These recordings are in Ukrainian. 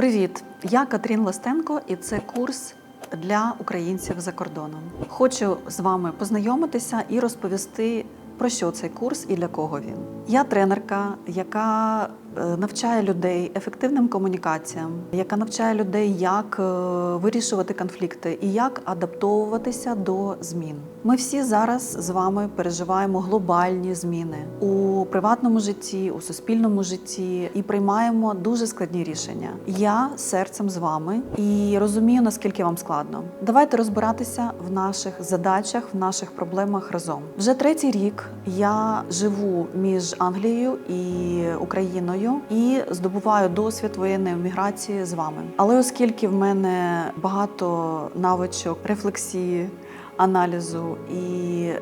Привіт! Я Катрін Ластенко, і це курс для українців за кордоном. Хочу з вами познайомитися і розповісти. Про що цей курс і для кого він? Я тренерка, яка навчає людей ефективним комунікаціям, яка навчає людей, як е, вирішувати конфлікти і як адаптовуватися до змін. Ми всі зараз з вами переживаємо глобальні зміни у приватному житті, у суспільному житті і приймаємо дуже складні рішення. Я серцем з вами і розумію, наскільки вам складно. Давайте розбиратися в наших задачах, в наших проблемах разом. Вже третій рік я живу між Англією і Україною і здобуваю досвід воєнної міграції з вами. Але оскільки в мене багато навичок рефлексії. Аналізу, і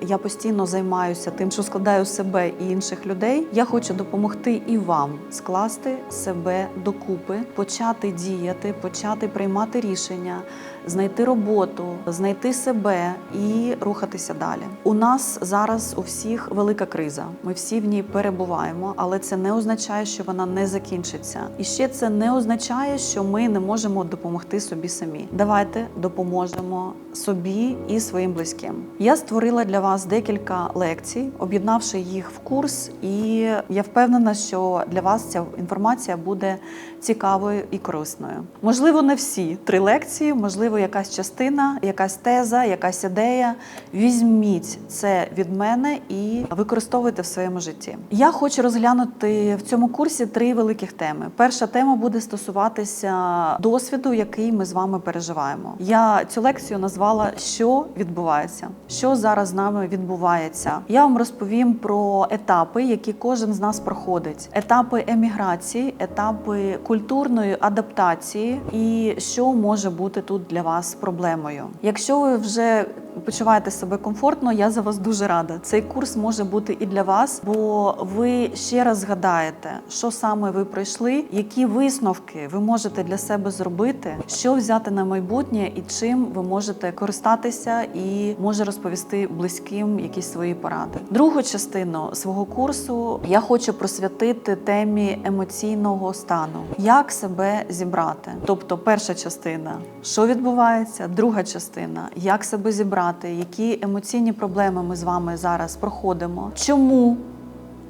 я постійно займаюся тим, що складаю себе і інших людей. Я хочу допомогти і вам скласти себе докупи, почати діяти, почати приймати рішення, знайти роботу, знайти себе і рухатися далі. У нас зараз у всіх велика криза. Ми всі в ній перебуваємо, але це не означає, що вона не закінчиться. І ще це не означає, що ми не можемо допомогти собі самі. Давайте допоможемо собі і своїм близьким. Я створила для вас декілька лекцій, об'єднавши їх в курс, і я впевнена, що для вас ця інформація буде цікавою і корисною. Можливо, не всі три лекції, можливо, якась частина, якась теза, якась ідея. Візьміть це від мене і використовуйте в своєму житті. Я хочу розглянути в цьому курсі три великих теми. Перша тема буде стосуватися досвіду, який ми з вами переживаємо. Я цю лекцію назвала Що відбувається, що зараз з нами відбувається. Я вам розповім про етапи, які кожен з нас проходить: етапи еміграції, етапи культурної адаптації, і що може бути тут для вас проблемою. Якщо ви вже почуваєте себе комфортно, я за вас дуже рада. Цей курс може бути і для вас, бо ви ще раз згадаєте, що саме ви пройшли, які висновки ви можете для себе зробити, що взяти на майбутнє і чим ви можете користатися, і може розповісти близьким якісь свої поради. Другу частину свого курсу я хочу присвятити темі емоційного стану, як себе зібрати. Тобто, перша частина, що відбувається, друга частина, як себе зібрати, які емоційні проблеми ми з вами зараз проходимо, чому.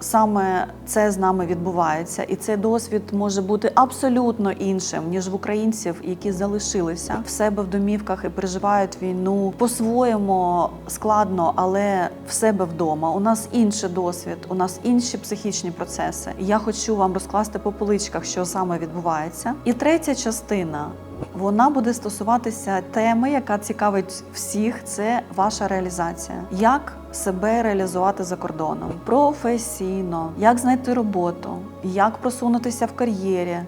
Саме це з нами відбувається, і цей досвід може бути абсолютно іншим ніж в українців, які залишилися в себе в домівках і переживають війну по-своєму складно, але в себе вдома. У нас інший досвід, у нас інші психічні процеси. Я хочу вам розкласти по поличках, що саме відбувається. І третя частина. Вона буде стосуватися теми, яка цікавить всіх. Це ваша реалізація. Як себе реалізувати за кордоном професійно, як знайти роботу, як просунутися в кар'єрі,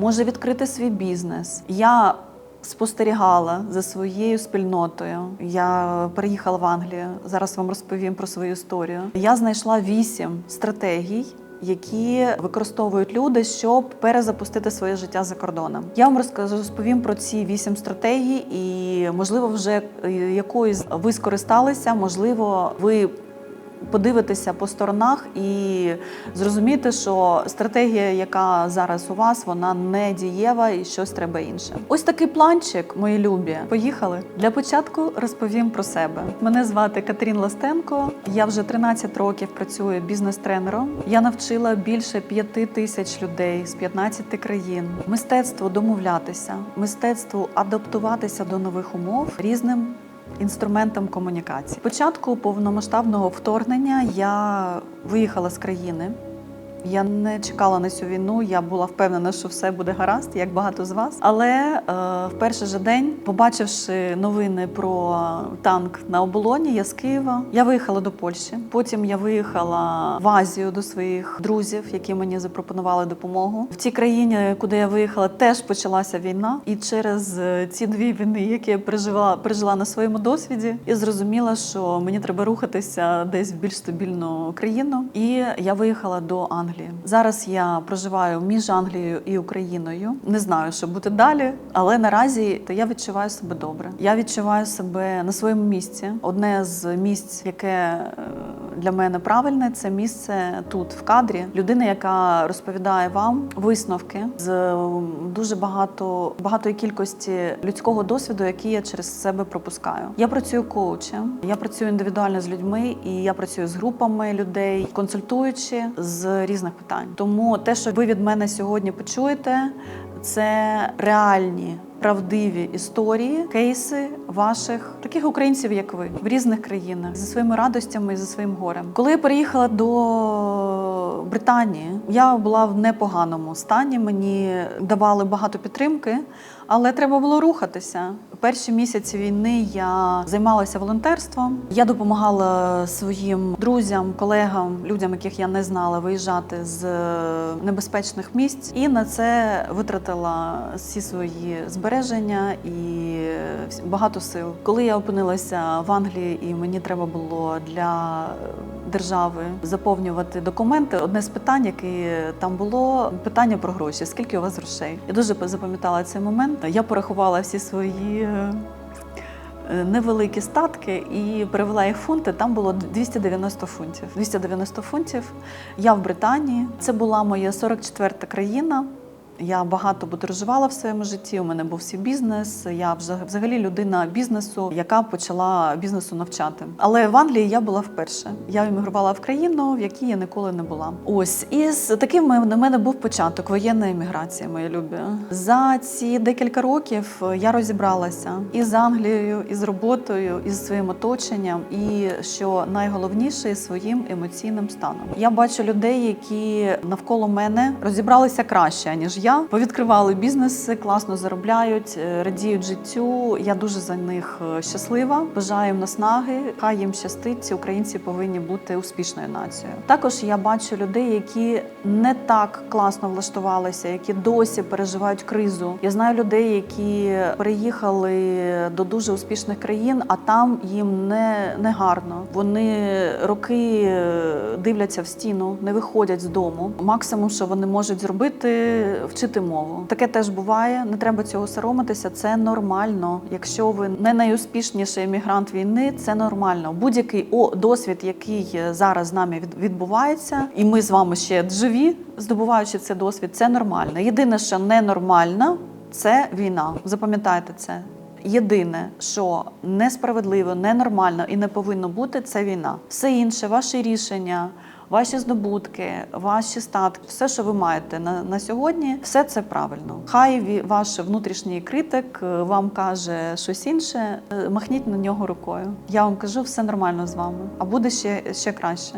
може відкрити свій бізнес. Я спостерігала за своєю спільнотою. Я переїхала в Англію. Зараз вам розповім про свою історію. Я знайшла вісім стратегій. Які використовують люди, щоб перезапустити своє життя за кордоном. Я вам розповім про ці вісім стратегій, і можливо, вже е, якоюсь ви скористалися, можливо, ви подивитеся по сторонах і зрозуміти, що стратегія, яка зараз у вас, вона не дієва і щось треба інше. Ось такий планчик, мої любі. Поїхали. Для початку розповім про себе. Мене звати Катерін Ластенко. Я вже 13 років працюю бізнес-тренером. Я навчила більше п'яти тисяч людей з 15 країн. Мистецтво домовлятися, мистецтво адаптуватися до нових умов різним інструментом комунікації. Початку повномасштабного вторгнення я виїхала з країни. Я не чекала на цю війну. Я була впевнена, що все буде гаразд, як багато з вас. Але е, в перший же день, побачивши новини про танк на оболоні, я з Києва, я виїхала до Польщі. Потім я виїхала в Азію до своїх друзів, які мені запропонували допомогу. В тій країні, куди я виїхала, теж почалася війна. І через е, ці дві війни, які я пережила, пережила на своєму досвіді, я зрозуміла, що мені треба рухатися десь в більш стабільну країну. І я виїхала до Англії. Зараз я проживаю між Англією і Україною. Не знаю, що буде далі, але наразі то я відчуваю себе добре. Я відчуваю себе на своєму місці. Одне з місць, яке е, для мене правильне це місце тут, в кадрі. Людина, яка розповідає вам висновки з дуже багато багатої кількості людського досвіду, який я через себе пропускаю. Я працюю коучем, я працюю індивідуально з людьми, і я працюю з групами людей, консультуючи з різних питань. Тому те, що ви від мене сьогодні почуєте, це реальні. Правдиві історії, кейси ваших таких українців, як ви, в різних країнах зі своїми радостями і зі своїм горем. Коли я переїхала до Британії, я була в непоганому стані. Мені давали багато підтримки, але треба було рухатися. Перші місяці війни я займалася волонтерством. Я допомагала своїм друзям, колегам, людям, яких я не знала, виїжджати з небезпечних місць, і на це витратила всі свої збереження і багато сил. Коли я опинилася в Англії, і мені треба було для держави заповнювати документи. Одне з питань, яке там було, питання про гроші. Скільки у вас грошей? Я дуже запам'ятала цей момент. Я порахувала всі свої. е, е, Невеликі статки і перевела їх фунти. Там було 290 фунтів. 290 фунтів. Я в Британії. Це була моя 44-та країна. Я багато подорожувала в своєму житті. У мене був свій бізнес. Я взаг- взагалі людина бізнесу, яка почала бізнесу навчати. Але в Англії я була вперше. Я емігрувала в країну, в якій я ніколи не була. Ось і з таким на мене був початок воєнної еміграції, мої любі. За ці декілька років я розібралася і з Англією, і з роботою, і з своїм оточенням, і що найголовніше своїм емоційним станом. Я бачу людей, які навколо мене розібралися краще ніж я. Повідкривали бізнеси, класно заробляють, е, радіють життю. Я дуже за них е, щаслива. Бажаю їм наснаги. Хай їм щастить. Ці українці повинні бути успішною нацією. Також я бачу людей, які не так класно влаштувалися, які досі переживають кризу. Я знаю людей, які переїхали до дуже успішних країн, а там їм не, не гарно. Вони роки е, дивляться в стіну, не виходять з дому. Максимум, що вони можуть зробити, вчити мову. Таке теж буває. Не треба цього соромитися. Це нормально. Якщо ви не найуспішніший емігрант війни, це нормально. Будь-який досвід, який е, зараз з нами відбувається, і ми з вами ще живі, здобуваючи цей досвід, це нормально. Єдине, що ненормально, це війна. Запам'ятайте це. Єдине, що несправедливо, ненормально і не повинно бути, це війна. Все інше, ваші рішення, ваші здобутки, ваші статки, все, що ви маєте на, на сьогодні, все це правильно. Хай ваш внутрішній критик е, вам каже щось інше, е, махніть на нього рукою. Я вам кажу, все нормально з вами, а буде ще, ще краще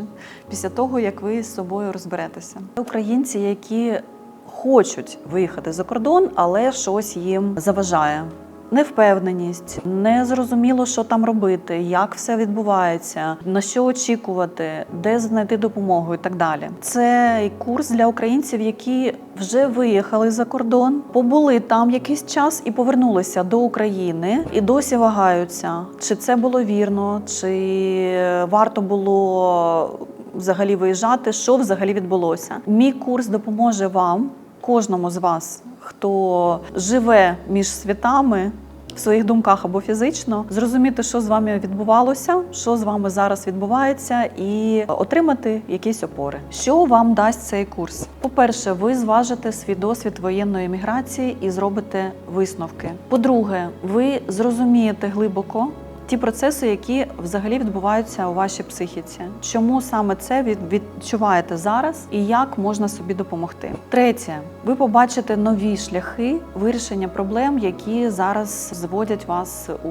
після того, як ви з собою розберетеся. Українці, які хочуть виїхати за кордон, але щось їм заважає. Невпевненість, незрозуміло, що там робити, як все відбувається, на що очікувати, де знайти допомогу і так далі. Це курс для українців, які вже виїхали за кордон, побули там якийсь час і повернулися до України, і досі вагаються, чи це було вірно, чи варто було взагалі виїжджати, що взагалі відбулося. Мій курс допоможе вам, кожному з вас, хто живе між світами. В своїх думках або фізично зрозуміти, що з вами відбувалося, що з вами зараз відбувається, і отримати якісь опори. Що вам дасть цей курс? По-перше, ви зважите свій досвід воєнної міграції і зробите висновки. По-друге, ви зрозумієте глибоко ті процеси, які взагалі відбуваються у вашій психіці. Чому саме це відчуваєте зараз і як можна собі допомогти? Третє, ви побачите нові шляхи вирішення проблем, які зараз зводять вас у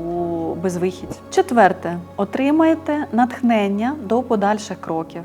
безвихідь. Четверте, отримаєте натхнення до подальших кроків.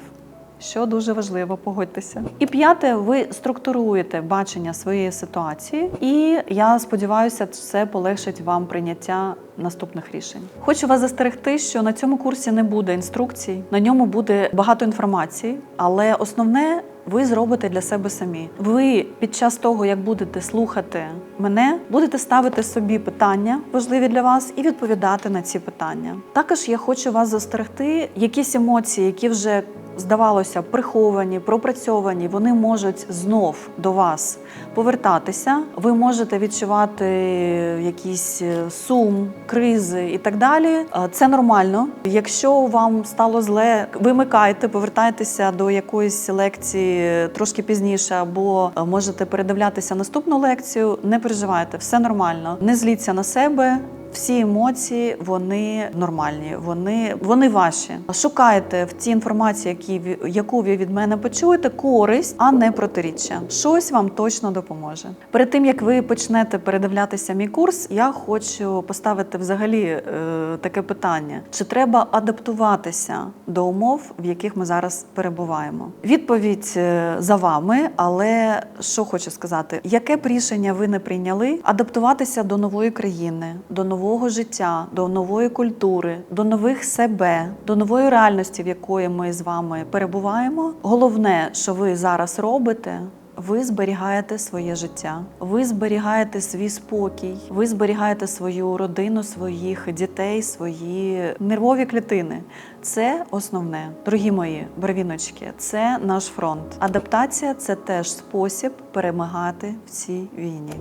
Що дуже важливо, погодьтеся. І п'яте, ви структуруєте бачення своєї ситуації, і я сподіваюся, це полегшить вам прийняття наступних рішень. Хочу вас застерегти, що на цьому курсі не буде інструкцій, на ньому буде багато інформації, але основне. Ви зробите для себе самі. Ви під час того, як будете слухати мене, будете ставити собі питання важливі для вас і відповідати на ці питання. Також я хочу вас застерегти, якісь емоції, які вже здавалося, приховані, пропрацьовані, вони можуть знов до вас повертатися. Ви можете відчувати якийсь е, сум, кризи і так далі. Е, Це нормально. Якщо вам стало зле, вимикайте, повертайтеся до якоїсь лекції трошки пізніше, або е, можете передивлятися наступну лекцію. Не переживайте, все нормально. Не зліться на себе. Всі емоції вони нормальні, вони, вони ваші. Шукайте в цій інформації, які, яку ви від мене почуєте, користь, а не протиріччя. Щось вам точно допоможе. Перед тим як ви почнете передивлятися мій курс, я хочу поставити взагалі е, таке питання: чи треба адаптуватися до умов, в яких ми зараз перебуваємо? Відповідь е, за вами, але що хочу сказати, яке б рішення ви не прийняли, адаптуватися до нової країни, до нового життя, до нової культури, до нових себе, до нової реальності, в якої ми з вами перебуваємо. Головне, що ви зараз робите. Ви зберігаєте своє життя, ви зберігаєте свій спокій, ви зберігаєте свою родину, своїх дітей, свої нервові клітини. Це основне, дорогі мої бровіночки. Це наш фронт. Адаптація це теж спосіб перемагати в цій війні.